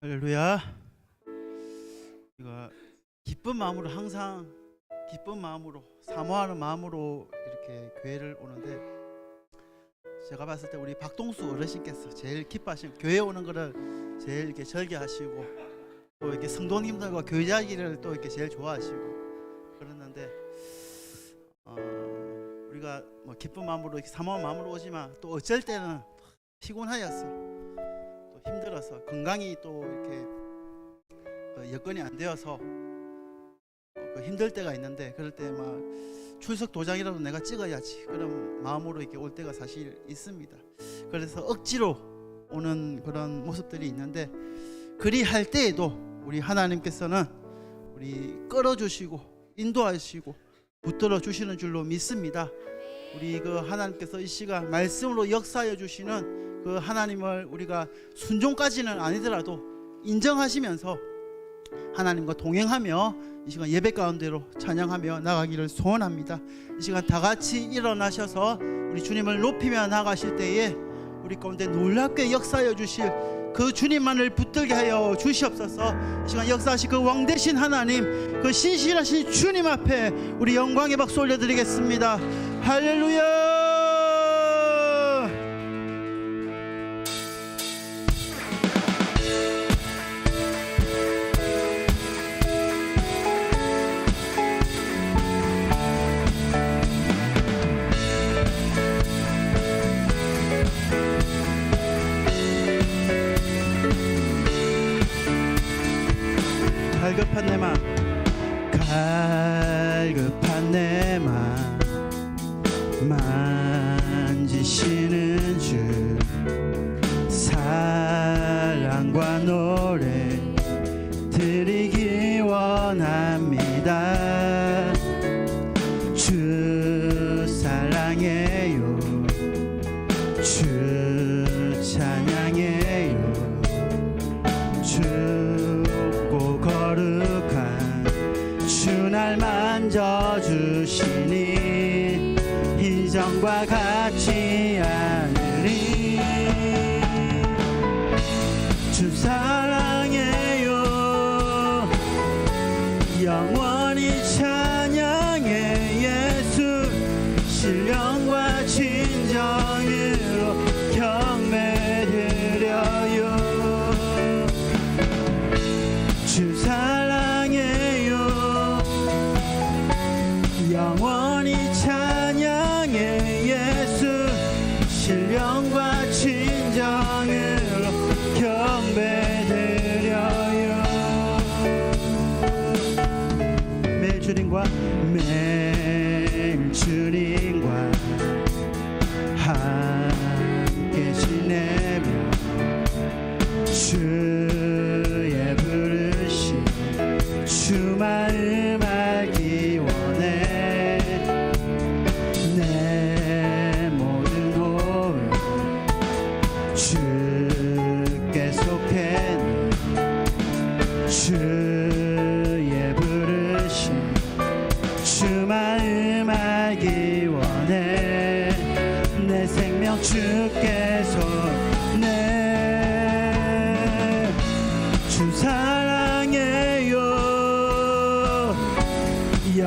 할렐루야. 우리가 기쁜 마음으로 항상 기쁜 마음으로 사모하는 마음으로 이렇게 교회를 오는데 제가 봤을 때 우리 박동수 어르신께서 제일 기뻐하시는 교회 오는 거를 제일 이렇게 절개하시고 또 이렇게 성도님들과 교제하기를 또 이렇게 제일 좋아하시고 그랬는데 어, 우리가 뭐 기쁜 마음으로 이렇게 사모한 마음으로 오지만 또 어쩔 때는 피곤하여서 또 힘들어서 건강이 또 이렇게 그 여건이 안 되어서 어, 그 힘들 때가 있는데 그럴 때 막 출석 도장이라도 내가 찍어야지 그런 마음으로 이렇게 올 때가 사실 있습니다. 그래서 억지로 오는 그런 모습들이 있는데 그리 할 때에도 우리 하나님께서는 우리 끌어주시고 인도하시고 붙들어 주시는 줄로 믿습니다. 우리 그 하나님께서 이 시간 말씀으로 역사해 주시는 그 하나님을 우리가 순종까지는 아니더라도 인정하시면서 하나님과 동행하며 이 시간 예배 가운데로 찬양하며 나가기를 소원합니다. 이 시간 다 같이 일어나셔서 우리 주님을 높이며 나가실 때에 우리 가운데 놀랍게 역사하여 주실 그 주님만을 붙들게 하여 주시옵소서. 이 시간 역사하신 그 왕 대신 하나님, 그 신실하신 주님 앞에 우리 영광의 박수 올려드리겠습니다. 할렐루야. 만지시는 주, 이전과 같지 않으리 주사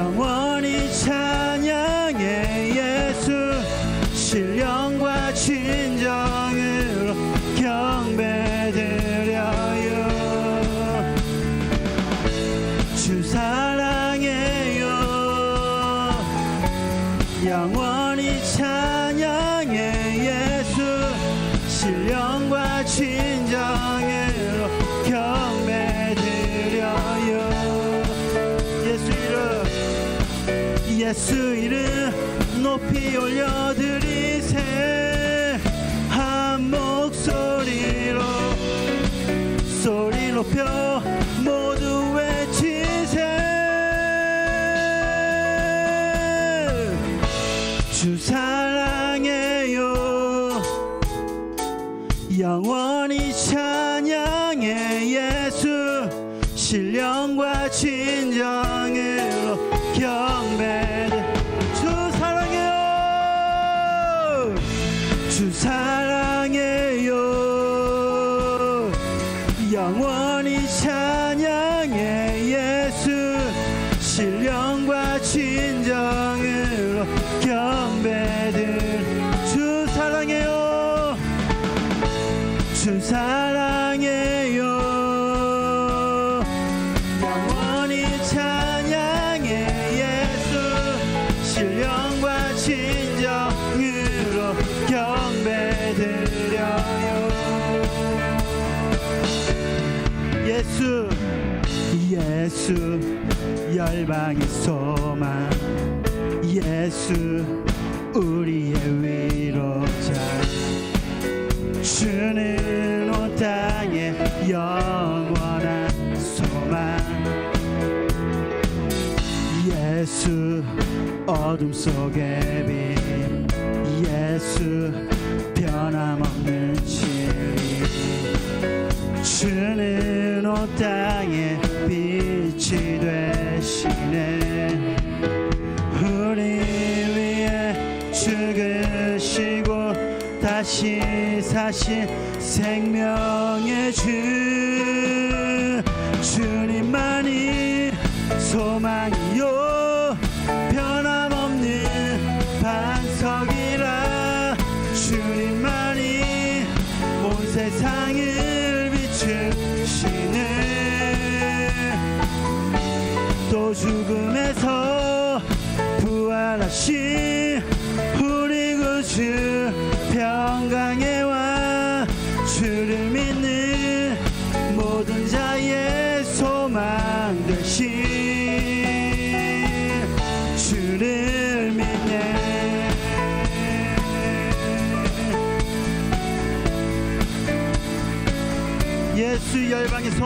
영원 예수 이름 높이 올려드리세. 한 목소리로 소리 높여 모두 외치세. 주 사랑해요. 영원히 찬양해 예수. 신령과 진정 주 사랑해요? 예수. 예수 열방의 소망. 예수 우리의 위로자. 땅의 영원한 소망. 예수 어둠 속의 빛 예수 변함없는 진리 주는 온 땅의 다시 사신 생명의 주 주님만이 소망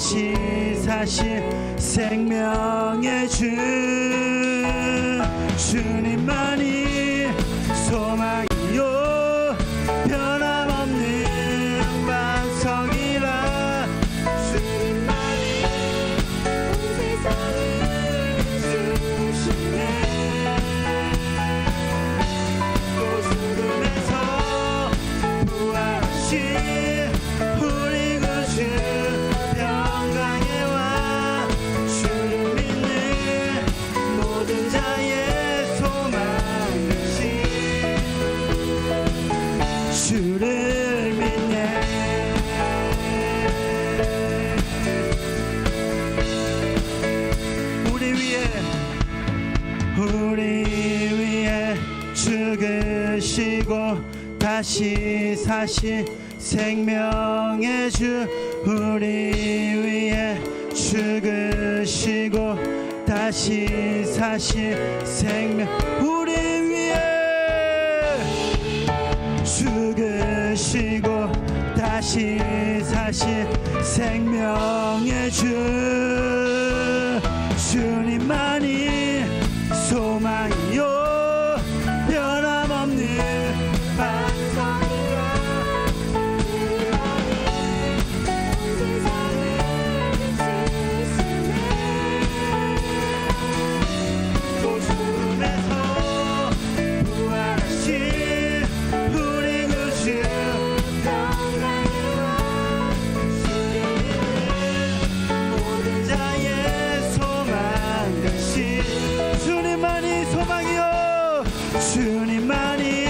다시 사신 생명의 주 죽으시고 다시 사신 생명의 주 우리 위해 죽으시고 다시 사신 생명 우리 위해 죽으시고 다시 사신 생명의 주. 주님만 주님만이 소망이요. 주님만이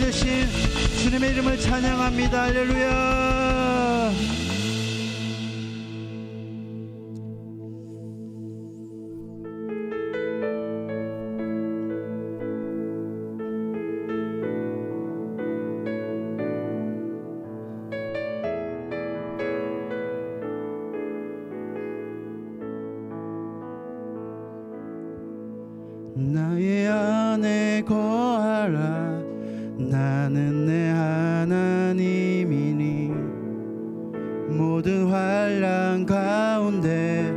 되신 주님의 이름을 찬양합니다. 할렐루야 하나님이니 모든 환란 가운데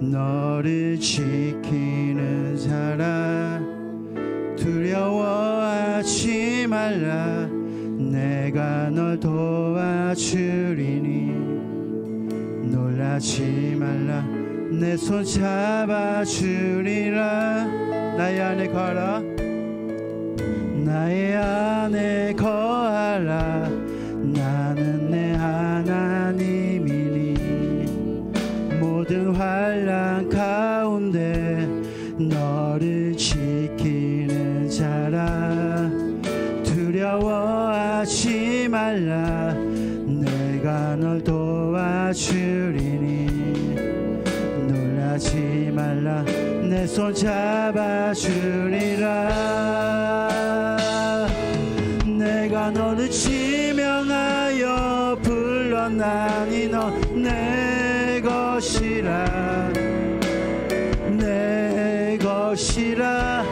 너를 지키는 자라 두려워하지 말라. 내가 널 도와주리니 놀라지 말라. 내 손 잡아주리라. 나의 안에 거하라. 나의 안에 거하라 손 잡아주리라. 내가 너를 지명하여 불렀나니 너내 것이라. 내 것이라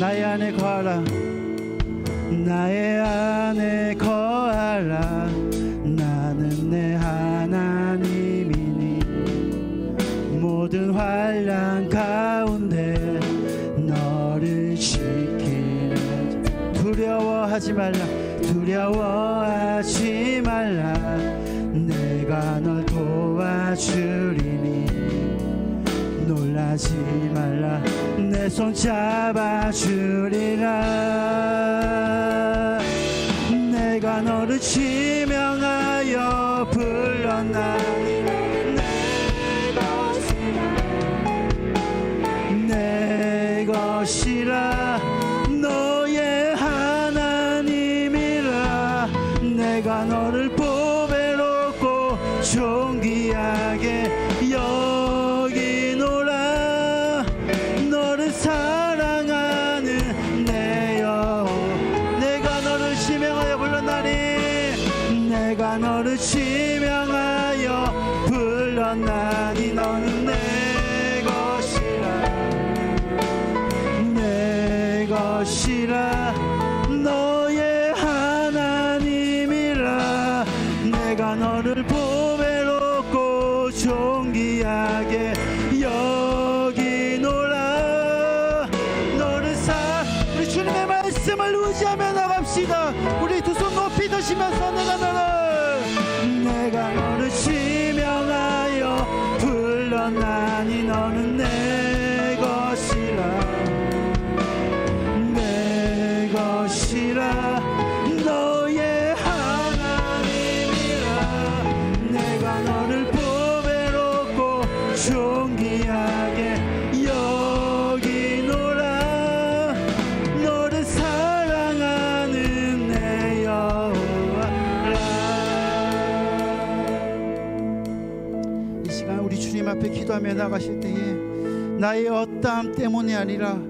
나의 안에 거하라. 나의 안에 거하라. 나는 내 하나님이니. 모든 환란 가운데 너를 지키는. 두려워하지 말라. 두려워하지 말라. 내가 널 도와 주리니 놀라지 말라. 내 손 잡아 주리라. 내가 너를 지명하여 불렀나니 내 것이라. 너의 하나님이라. 내가 너를 보배롭고 존귀하게 기도하며 나가실 때에 나의 어떠함 때문이 아니라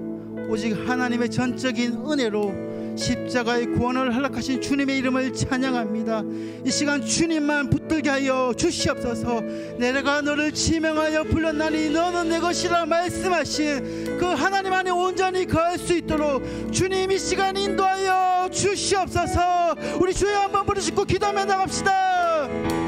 오직 하나님의 전적인 은혜로 십자가의 구원을 허락하신 주님의 이름을 찬양합니다. 이 시간 주님만 붙들게 하여 주시옵소서. 내가 너를 지명하여 불렀나니 너는 내 것이라 말씀하신 그 하나님 안에 온전히 거할 수 있도록 주님 이 시간 인도하여 주시옵소서 우리 주여 한번 부르시고 기도하며 나갑시다